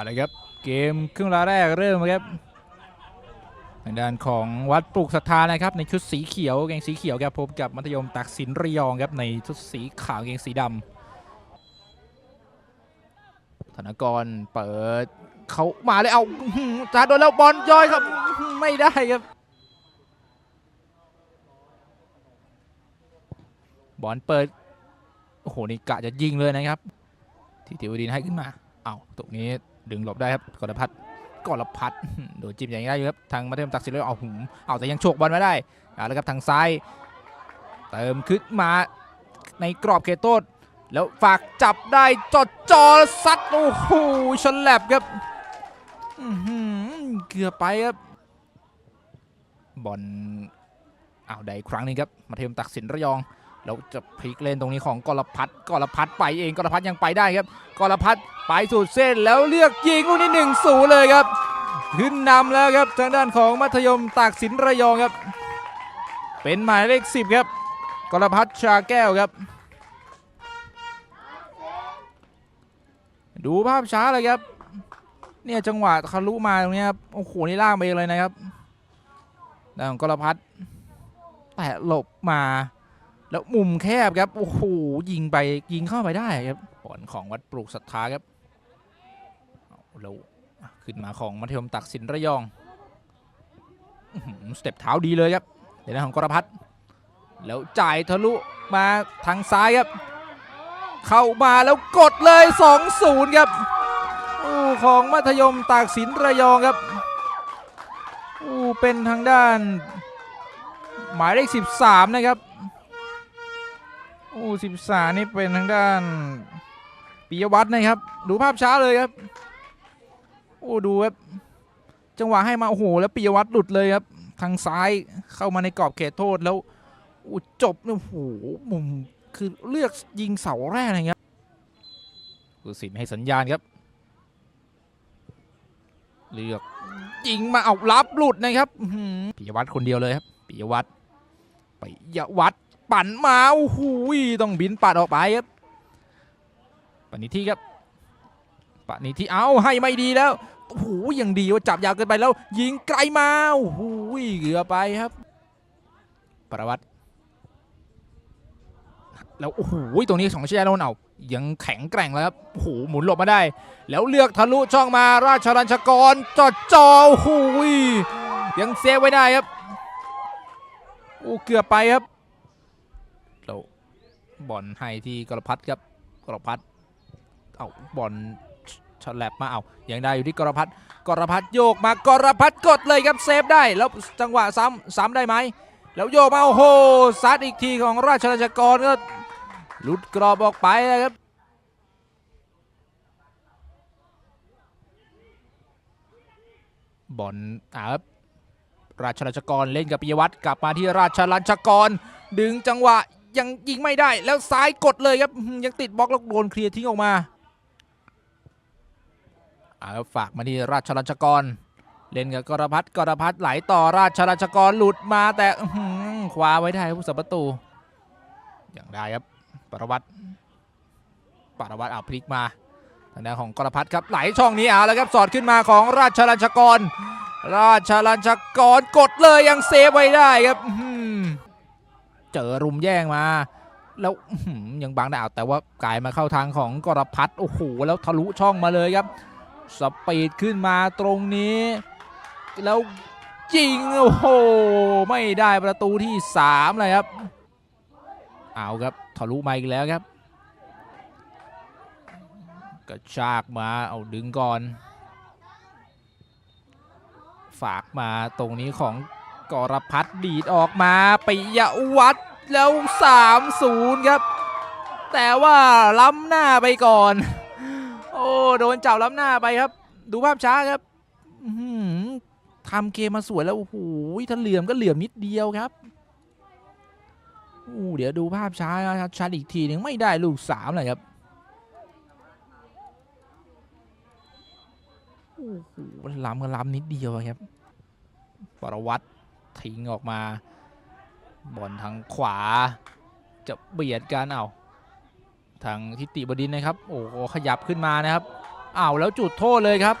เอาละครับ เกมครึ่งเวลาแรกเริ่มครับทางด้านของวัดปลูกศรัทธานะครับ ในชุดสีเขียวเกงสีเขียวครับพบกับมัธยมตักสินระยองครับในชุดสีขาวเกงสีดำธนกรเปิดเขามาเลยเอาจ่าโดนแล้วบอลย้อยครับไม่ได้ครับบอลเปิดโอ้โหนี่กะจะยิงเลยนะครับที่ติวดินให้ขึ้นมาเอาตรงนี้ ดึงหลบได้ครับกรพัฒน์กรพัฒน์โดนจิ้มอย่างนี้ได้อยู่ครับทางมัธยมตักสินเลยเอาหุมเอาแต่ยังโฉกบอลไม่ได้เอาแล้วครับทางซ้าย เติมขึ้นมาในกรอบเขตโทษแล้วฝากจับได้จอดจอซัดโอ้โหฉลับครับอื้อหือเกือบไปครับบอลเอาได้ครั้งนึงครับมัธยมตักสินระยอง แล้วจะพลิกเล่นตรงนี้ของกรพัฒน์กรพัฒน์ไปเองกรพัฒน์ยังไปได้ครับกรพัฒน์ไปสุดเส้นแล้วเลือกยิงลูกนี้หนึ่งศูเลยครับขึ้นนำแล้วครับทางด้านของมัธยมตากสินระยองครับ เป็นหมายเลขสิบครับกรพัฒน์ชาแก้วครับ ดูภาพช้าเลยครับ เนี่ยจังหวะทะลุมาตรงนี้ครับโอ้โหนี่ล่างไปเองเลยนะครับด้านของกรพัฒน์แตะหลบมา แล้วมุมแคบครับ โอ้โห ยิงไปยิงเข้าไปได้ครับบอลของวัดปลูกศรัทธาครับแล้วขึ้นมาของมัธยมตักสินระยองสเต็ปเท้าดีเลยครับเดี๋ยวนะของกรพัฒน์แล้วจ่ายทะลุมาทางซ้ายครับ เข้ามาแล้วกดเลย 2-0 ครับโอ้ของมัธยมตากสินระยองครับโอ้เป็นทางด้าน หมายเลข 13 นะครับ โอ้สิบสานี่เป็นทางด้านปิยวัฒน์นะครับ ดูภาพช้าเลยครับ โอ้ดูครับจังหวะให้มาโอ้โหแล้วปิยวัฒน์หลุดเลยครับ ทางซ้ายเข้ามาในกรอบเขตโทษแล้วโอ้จบเนี่ยโอ้โหมุมคือเลือกยิงเสาแรกนะครับผู้สินให้สัญญาณครับ เลือกยิงมาเอารับหลุดนะครับปิยวัฒน์คนเดียวเลยครับปิยวัฒน์ปิยวัฒน์ ปั่นมาโอ้โหต้องบินปัดออกไปครับปณิที่ครับปณิที่เอาให้ไม่ดีแล้วโอ้โหยังดีว่าจับยาวเกินไปแล้ว ยิงไกลมาโอ้โหเกือบไปครับประวัติแล้วโอ้โหตรงนี้ของเชียร์โนนเอายังแข็งแกร่งแล้วครับโอ้โหหมุนหลบมาได้ แล้วเลือกทะลุช่องมาราชรัญชกรจอดจอโอ้โหยังเซฟไว้ได้ครับโอ้เกือบไปครับ แล้วบอลให้ที่กรพัฒครับกรพัฒเอาบอลฉลับมาเอายังได้อยู่ที่กรพัฒกรพัฒโยกมากรพัฒกดเลยครับเซฟได้แล้วจังหวะซ้ำซ้ำได้ไหมแล้วโยกมาโอ้โหซัดอีกทีของราชราชกรก็หลุดกรอบออกไปนะครับบอลอ่าครับราชราชกรเล่นกับปิยวัฒน์กลับมาที่ราชรัชกรดึงจังหวะ ยังยิงไม่ได้แล้วซ้ายกดเลยครับยังติดบล็อกแล้วโดนเคลียร์ทิ้งออกมาอ่าฝากมาที่ราชรัชกร เล่นกับกรพัฒกรพัฒไหลต่อราชรัชกรหลุดมาแต่คว้าไว้ได้ผู้สับประตูอย่างได้ครับปรวัตปรวัตเอาพลิกมาทางด้านของกรพัฒครับไหลช่องนี้เอาแล้วครับสอดขึ้นมาของราชรัชกร ราชรัชกรกดเลยยังเซฟไว้ได้ครับอื เจอรุมแย่งมา แล้วยังบังได้เอาแต่ว่ากลายมาเข้าทางของกรพัฒโอ้โหแล้วทะลุช่องมาเลยครับ สปีดขึ้นมาตรงนี้ แล้วยิงโอ้โหไม่ได้ประตูที่3เลยครับเอาครับทะลุมาอีกแล้วครับกระชากมาเอาดึงก่อน ฝากมาตรงนี้ของ กรพัฒน์ดีดออกมาปิยวัฒน์แล้ว 3-0 ครับ แต่ว่าล้ำหน้าไปก่อน โอ้โดนจับล้ำหน้าไปครับ ดูภาพช้าครับทำเกมมาสวยแล้วโอ้โหถ้าเหลื่อมก็เหลื่อมนิดเดียวครับโอ้เดี๋ยวดูภาพช้าชัดอีกทีหนึงไม่ได้ลูกสามเลยครับโอ้โหล้ำก็ล้ำนิดเดียวครับปรวัตร ทิ้งออกมาบอลทางขวาจะเบียดกันเอาทางทิติบดินนะครับโอ้โหขยับขึ้นมานะครับอ้าวแล้วจุดโทษเลยครับ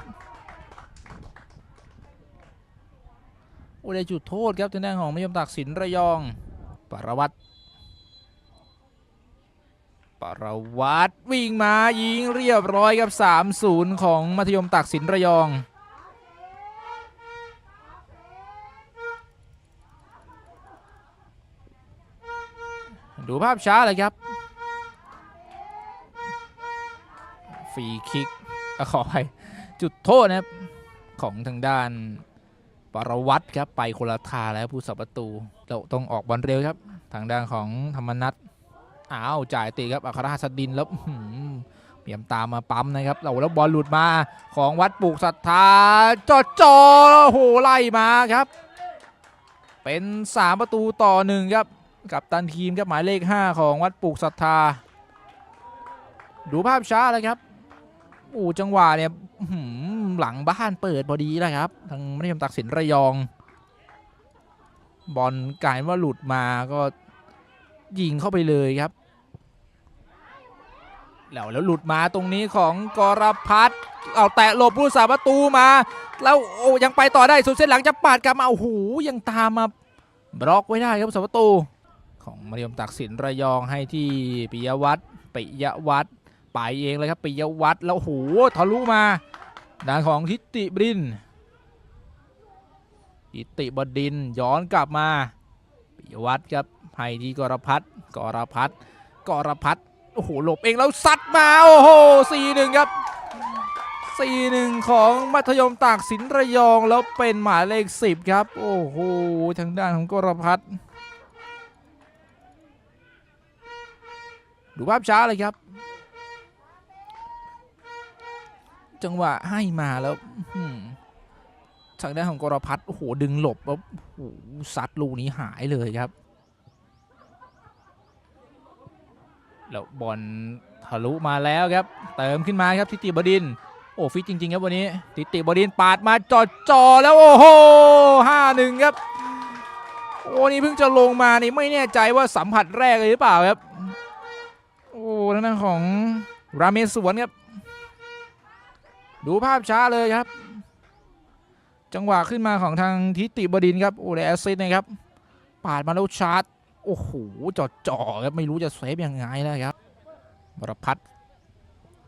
โอ้ได้จุดโทษครับทางด้านของมยมตักสินระยองปรวัตปรวัตวิ่งมายิงเรียบร้อยครับ 3-0 ของมัธยมตักสินระยอง ดูภาพช้าเลยครับฟรีคิกอะขอไปจุดโทษนะครับ ของทางด้านปรวัตรครับ ไปคนละทาแล้วผู้สับประตูเราต้องออกบอลเร็วครับ ทางด้านของธรรมนัทอ้าวจ่ายตีครับอัครราชดินแล้วเปียมตามมาปั๊มนะครับเราแล้วบอลหลุดมาของวัดปลูกศรัทธาจอจอโอ้โหไล่มาครับ เป็น 3 ประตูต่อหนึ่งครับ กับตันทีมครับหมายเลข 5 ของวัดปลูกศรัทธา ดูภาพช้าเลยครับโอ้จังหวะเนี่ยหหลังบ้านเปิดพอดีแล้วครับ ทางมัธยมตักสินระยอง บอลกลายว่าหลุดมาก็ยิงเข้าไปเลยครับ แล้วแล้วหลุดมาตรงนี้ของกรพัฒเอาแตะหลบผู้สาประตูมา แล้วโอ้ยังไปต่อได้สุดเส้นหลังจะปาดกลับมาโอ้โหยังตามมาบล็อกไว้ได้ครับสาประตู ของมัธยมตักสินระยองให้ที่ปิยวัฒน์ปิยวัฒน์ไปเองเลยครับปิยวัฒน์แล้วโหทะลุมาด้านของทิติบดินทิติบดินย้อนกลับมาปิยวัฒน์ครับให้ที่กรพัฒน์กรพัฒน์กรพัฒน์โอ้โหหลบเองแล้วซัดมาโอ้โหสี่หนึ่งครับสี่หนึ่งของมัธยมตากสินระยองแล้วเป็นหมายเลขสิบครับ โอ้โหทางด้านของกรพัฒน์ ดูภาพช้าเลยครับ จังหวะให้มาแล้วทางด้านของกรพัฒน์โอ้โหดึงหลบแล้วโอ้ซัดลูกนี้หายเลยครับ แล้วบอลทะลุมาแล้วครับ เติมขึ้นมาครับทิติบดิน โอ้ฟิตจริง ๆ ครับวันนี้ ทิติบดินปาดมาจอดจอแล้วโอ้โหห้าหนึ่งครับโอ้นี่เพิ่งจะลงมานี่ไม่แน่ใจว่าสัมผัสแรกเลยหรือเปล่าครับ อ้ทางด้านของราเมสวนครับดูภาพช้าเลยครับ จังหวะขึ้นมาของทางทิติบดินครับโอ้ได้แอสซิสนะครับปาดมาแล้วชาร์จโอ้โหจอดจ่อๆครับไม่รู้จะเซฟยังไงนะครับบรพัฒ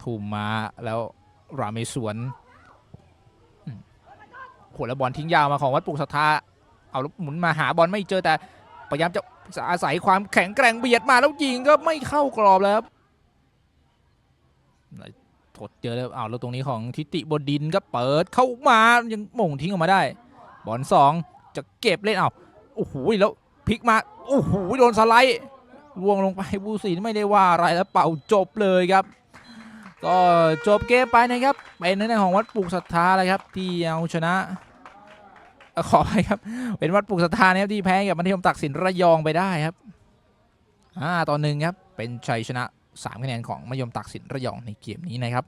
ถูมมาแล้วราเมสวนโหแล้วบอลทิ้งยาวมาของวัดปลูกศรัทธาเอาล้วหมุนมาหาบอลไม่เจอแต่พยายามจะ อาศัยความแข็งแกร่งเบียดมาแล้วยิงก็ไม่เข้ากรอบแล้วครับถดเจอแล้วเอาแล้วตรงนี้ของทิติบดินก็เปิดเข้ามายังม่งทิ้งออกมาได้ บอลสองจะเก็บเล่นเอาวโอ้โหแล้วพลิกมาโอ้โหโดนสไลด์ล่วงลงไปบูสินไม่ได้ว่าอะไรแล้วเป่าจบเลยครับ ก็จบเกมไปนะครับเป็นในของวัดปลูกศรัทธาเลยครับ ที่เอาชนะ ขอไปครับ เป็นวัดปลูกศรัทธานะครับที่แพ้กับมัธยมตักสินระยองไปได้ครับอ่าตอนหนึ่งครับ เป็นชัยชนะ3คะแนนของมัธยมตักสินระยองในเกมนี้นะครับ